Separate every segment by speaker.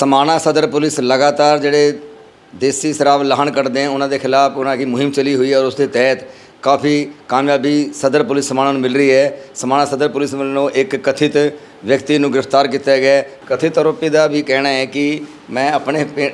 Speaker 1: ਸਮਾਣਾ ਸਦਰ ਪੁਲਿਸ ਲਗਾਤਾਰ ਜਿਹੜੇ ਦੇਸੀ ਸ਼ਰਾਬ ਲਾਹਣ ਕੱਢਦੇ ਹਨ ਉਹਨਾਂ ਦੇ ਖਿਲਾਫ ਉਹਨਾਂ ਦੀ ਮੁਹਿੰਮ ਚਲੀ ਹੋਈ ਹੈ ਔਰ ਉਸ ਦੇ ਤਹਿਤ ਕਾਫੀ ਕਾਮਯਾਬੀ ਸਦਰ ਪੁਲਿਸ ਸਮਾਣਾ ਨੂੰ ਮਿਲ ਰਹੀ ਹੈ। ਸਮਾਣਾ ਸਦਰ ਪੁਲਿਸ ਵੱਲੋਂ ਇੱਕ ਕਥਿਤ ਵਿਅਕਤੀ ਨੂੰ ਗ੍ਰਿਫਤਾਰ ਕੀਤਾ ਗਿਆ ਕਥਿਤ ਆਰੋਪੀ ਦਾ ਵੀ ਕਹਿਣਾ ਹੈ ਕਿ ਮੈਂ ਆਪਣੇ ਪੀ-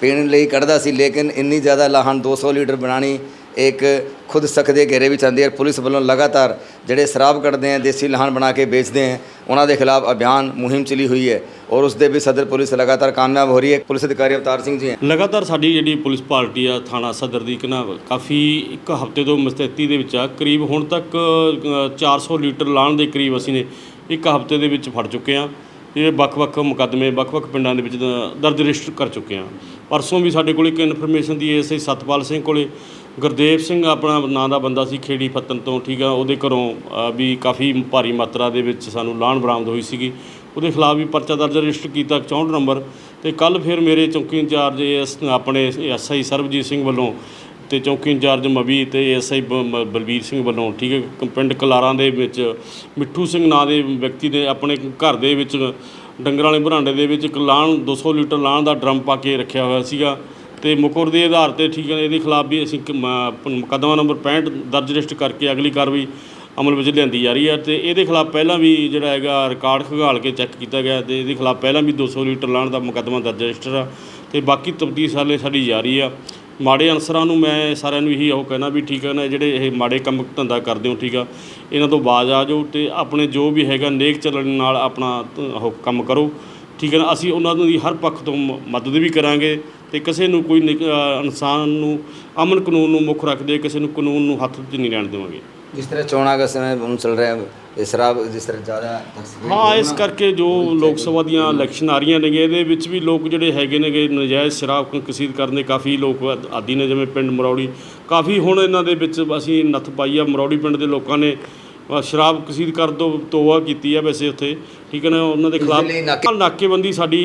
Speaker 1: ਪੀਣ ਲਈ ਕੱਢਦਾ ਸੀ, ਲੇਕਿਨ ਇੰਨੀ ਜ਼ਿਆਦਾ ਲਾਹਣ 200 ਲੀਟਰ ਬਣਾਣੀ ਇੱਕ ਖੁਦ ਸਖਤ ਦੇ ਘੇਰੇ ਵਿੱਚ ਆਉਂਦੀ ਹੈ ਪੁਲਿਸ ਵੱਲੋਂ ਲਗਾਤਾਰ ਜਿਹੜੇ ਸ਼ਰਾਬ ਕੱਢਦੇ ਹਨ ਦੇਸੀ ਲਾਹਣ ਬਣਾ ਕੇ ਵੇਚਦੇ ਹਨ ਉਹਨਾਂ ਦੇ ਖਿਲਾਫ ਅਭਿਆਨ ਮੁਹਿੰਮ ਚਲੀ ਹੋਈ ਹੈ ਔਰ ਉਸ ਦੇ ਵੀ ਸਦਰ ਪੁਲਿਸ ਲਗਾਤਾਰ ਕਾਮਯਾਬ ਹੋ ਰਹੀ ਹੈ। ਪੁਲਿਸ ਅਧਿਕਾਰੀ ਅਵਤਾਰ ਸਿੰਘ ਜੀ ਹੈ।
Speaker 2: ਲਗਾਤਾਰ ਸਾਡੀ ਜਿਹੜੀ ਪੁਲਿਸ ਪਾਰਟੀ ਆ ਥਾਣਾ ਸਦਰ ਦੀ ਕਿ ਕਾਫੀ ਇੱਕ ਹਫ਼ਤੇ ਤੋਂ ਮੁਸਤੈਦੀ ਦੇ ਵਿੱਚ ਆ ਕਰੀਬ ਹੁਣ ਤੱਕ ਅ, 400 ਲੀਟਰ ਲਾਣ ਦੇ ਕਰੀਬ ਅਸੀਂ ਨੇ ਇੱਕ ਹਫ਼ਤੇ ਦੇ ਵਿੱਚ ਫੜ ਚੁੱਕੇ ਆ। ਇਹ ਵੱਖ-ਵੱਖ ਮੁਕੱਦਮੇ ਵੱਖ-ਵੱਖ ਪਿੰਡਾਂ ਦੇ ਵਿੱਚ ਦ- ਦਰਜ ਰਜਿਸਟਰ ਕਰ ਚੁੱਕੇ ਆ। ਪਰਸੋਂ ਵੀ ਸਾਡੇ ਕੋਲ ਇੱਕ ਇਨਫੋਰਮੇਸ਼ਨ ਦੀ ਐਸਆਈ ਸਤਪਾਲ ਸਿੰਘ ਕੋਲੇ ਗੁਰਦੇਵ ਸਿੰਘ ਆਪਣਾ ਨਾਂ ਦਾ ਬੰਦਾ ਸੀ ਖੇੜੀ ਫੱਤਨ ਤੋਂ, ਠੀਕ ਆ, ਉਹਦੇ ਘਰੋਂ ਵੀ ਕਾਫੀ ਭਾਰੀ ਮਾਤਰਾ ਦੇ ਵਿੱਚ ਸਾਨੂੰ ਲਾਣ ਬਰਾਮਦ ਹੋਈ ਸੀਗੀ। ਉਹਦੇ ਖਿਲਾਫ ਵੀ ਪਰਚਾ ਦਰਜ ਰਜਿਸਟਰ ਕੀਤਾ 64 ਨੰਬਰ ਤੇ ਕੱਲ ਫਿਰ ਮੇਰੇ ਚੌਕੀ ਇੰਚਾਰਜ ਐਸ, ਆਪਣੇ ਐਸਆਈ ਸਰਬਜੀਤ ਸਿੰਘ ਵੱਲੋਂ ਤੇ ਚੌਕੀ ਇੰਚਾਰਜ ਮਵੀ ਤੇ ਐਸਆਈ ਬਲਬੀਰ ਸਿੰਘ ਵੱਲੋਂ, ਠੀਕ ਹੈ ਕ- ਪਿੰਡ ਕਲਾਰਾਂ ਦੇ ਵਿੱਚ ਮਿੱਠੂ ਸਿੰਘ ਨਾਂ ਦੇ ਵਿਅਕਤੀ ਦੇ ਆਪਣੇ ਘਰ ਦੇ ਵਿੱਚ ਡੰਗਰਾਂ ਵਾਲੇ ਬਰਾਂਡੇ ਦੇ ਵਿੱਚ ਇੱਕ ਲਾਣ 200 ਲੀਟਰ ਲਾਣ ਦਾ ਡਰਮ ਪਾ ਕੇ ਰੱਖਿਆ ਹੋਇਆ ਸੀਗਾ। ਤੇ ਮੁਕਰ ਦੇ ਆਧਾਰ ਤੇ ਠੀਕ ਹੈ, ਇਹਦੇ ਖਿਲਾਫ ਵੀ ਅਸੀਂ ਕ- ਮ- ਮੁਕੱਦਮਾ ਨੰਬਰ 65 ਦਰਜ ਰਜਿਸਟਰ ਕਰਕੇ ਅਗਲੀ ਕਾਰਵਾਈ ਅਮਲ ਵਿੱਚ ਲਿਆਂਦੀ ਜਾ ਰਹੀ ਹੈ ਤੇ ਇਹਦੇ ਖਿਲਾਫ ਪਹਿਲਾਂ ਵੀ ਜਿਹੜਾ ਹੈਗਾ ਰਿਕਾਰਡ ਖੰਗਾਲ ਕੇ ਚੈੱਕ ਕੀਤਾ ਗਿਆ ਤੇ ਇਹਦੇ ਖਿਲਾਫ ਪਹਿਲਾਂ ਵੀ 200 ਲੀਟਰ ਲਾਣ ਦਾ ਮੁਕੱਦਮਾ ਦਰਜ ਰਜਿਸਟਰ ਆ ਤੇ ਬਾਕੀ ਤਬਦੀਲ ਹਾਲੇ ਸਾਡੀ ਜਾਰੀ ਆ। ਮਾੜੇ ਅਨਸਰਾਂ ਨੂੰ ਮੈਂ ਸਾਰਿਆਂ ਨੂੰ ਇਹੀ ਉਹ ਕਹਿਣਾ ਵੀ ਠੀਕ ਹੈ ਨਾ, ਜਿਹੜੇ ਇਹ ਮਾੜੇ ਕੰਮ ਧੰਦਾ ਕਰਦੇ ਹੋ ਠੀਕ ਆ, ਇਹਨਾਂ ਤੋਂ ਬਾਜ਼ ਆ ਜਾਓ ਤੇ ਆਪਣੇ ਜੋ ਵੀ ਹੈਗਾ ਨੇਕ ਚੱਲਣ ਨਾਲ ਆਪਣਾ ਉਹ ਕੰਮ ਕਰੋ। ਠੀਕ ਹੈ ਨਾ, ਅਸੀਂ ਉਹਨਾਂ ਦੀ ਹਰ ਪੱਖ ਤੋਂ ਮ- ਮਦਦ ਵੀ ਕਰਾਂਗੇ। ਤੇ ਕਿਸੇ ਨੂੰ ਕੋਈ ਇਨਸਾਨ ਨੂੰ ਅਮਨ ਕਾਨੂੰਨ ਨੂੰ ਮੁੱਖ ਰੱਖਦੇ ਕਿਸੇ ਨੂੰ ਕਾਨੂੰਨ ਨੂੰ ਹੱਥ 'ਚ ਨਹੀਂ ਰਹਿਣ ਦੇਵਾਂਗੇ।
Speaker 1: ਜਿਸ ਤਰ੍ਹਾਂ ਚੋਣਾਂ ਦਾ ਸਮੇਂ ਹੁਣ ਚੱਲ ਰਿਹਾ ਹੈ ਸ਼ਰਾਬ ਜਿਸ ਤਰ੍ਹਾਂ ਜ਼ਿਆਦਾ
Speaker 2: ਹਾਂ ਇਸ ਕਰਕੇ ਜੋ ਲੋਕ ਸਭਾ ਦੀਆਂ ਇਲੈਕਸ਼ਨ ਆ ਰਹੀਆਂ ਨੇਗੇ ਇਹਦੇ ਵਿੱਚ ਵੀ ਲੋਕ ਜਿਹੜੇ ਹੈਗੇ ਨੇਗੇ ਨਜਾਇਜ਼ ਸ਼ਰਾਬ ਕਸੀਦ ਕਰਨ ਦੇ ਕਾਫੀ ਲੋਕ ਆਦੀ ਨੇ ਜਿਵੇਂ ਪਿੰਡ ਮਰੌੜੀ। ਕਾਫੀ ਹੁਣ ਇਹਨਾਂ ਦੇ ਵਿੱਚ ਅਸੀਂ ਨੱਥ ਪਾਈ ਆ ਮਰੌੜੀ ਪਿੰਡ ਦੇ ਲੋਕਾਂ ਨੇ ਸ਼ਰਾਬ ਕਸੀਦ ਕਰਨ ਤੋਂ ਤੋਬਾ ਕੀਤੀ ਆ ਵੈਸੇ ਉੱਥੇ ਠੀਕ ਹੈ ਨਾ ਉਹਨਾਂ ਦੇ ਖਿਲਾਫ ਨਾਕੇਬੰਦੀ ਸਾਡੀ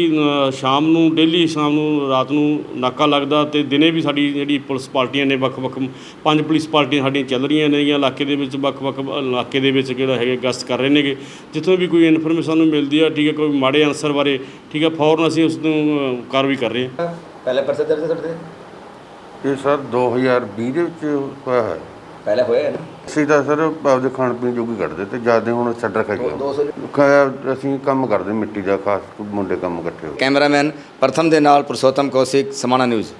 Speaker 2: ਸ਼ਾਮ ਨੂੰ ਡੇਲੀ ਸ਼ਾਮ ਨੂੰ ਰਾਤ ਨੂੰ ਨਾਕਾ ਲੱਗਦਾ ਤੇ ਦਿਨੇ ਵੀ ਸਾਡੀ ਜਿਹੜੀ ਪੁਲਿਸ ਪਾਰਟੀਆਂ ਨੇ ਵੱਖ-ਵੱਖ ਪੰਜ ਪੁਲਿਸ ਪਾਰਟੀਆਂ ਸਾਡੀਆਂ ਚੱਲ ਰਹੀਆਂ ਨੇਗੀਆਂ ਇਲਾਕੇ ਦੇ ਵਿੱਚ ਵੱਖ-ਵੱਖ ਇਲਾਕੇ ਦੇ ਵਿੱਚ ਜਿਹੜਾ ਹੈਗੇ ਗਸ਼ਤ ਕਰ ਰਹੇ ਨੇਗੇ ਜਿੱਥੋਂ ਵੀ ਕੋਈ ਇਨਫੋਰਮੇਸ਼ਨ ਸਾਨੂੰ ਮਿਲਦੀ ਆ ਠੀਕ ਹੈ ਕੋਈ ਮਾੜੇ ਅਨਸਰ ਬਾਰੇ ਠੀਕ ਹੈ ਫੌਰਨ ਅਸੀਂ ਉਸ ਨੂੰ ਕਾਰਵਾਈ ਕਰ ਰਹੇ ਹਾਂ।
Speaker 1: ਪਹਿਲੇ ਪਰਚਾ ਦਰਜ ਕਰਦੇ
Speaker 3: ਇਹ ਸਰ 2020 ਦੇ ਵਿੱਚ ਹੋਇਆ ਹੈ।
Speaker 1: ਪਹਿਲੇ ਹੋਇਆ ਹੈ ਨਾ।
Speaker 3: ਅਸੀਂ ਤਾਂ ਸਰ ਆਪਦੇ ਖਾਣ ਪੀਣ ਜੋਗੀ ਕੱਢਦੇ ਤੇ ਜ਼ਿਆਦਾ ਹੁਣ ਛੱਡ ਰੱਖਿਆ ਗਿਆ
Speaker 1: 200
Speaker 3: ਖਾਇਆ ਅਸੀਂ ਕੰਮ ਕਰਦੇ ਮਿੱਟੀ ਦਾ ਖਾਸ ਮੁੰਡੇ ਕੰਮ ਇਕੱਠੇ ਹੋ।
Speaker 1: ਕੈਮਰਾਮੈਨ ਪ੍ਰਥਮ ਦੇ ਨਾਲ ਪੁਰਸ਼ੋਤਮ ਕੌਸ਼ਿਕ ਸਮਾਣਾ ਨਿਊਜ਼।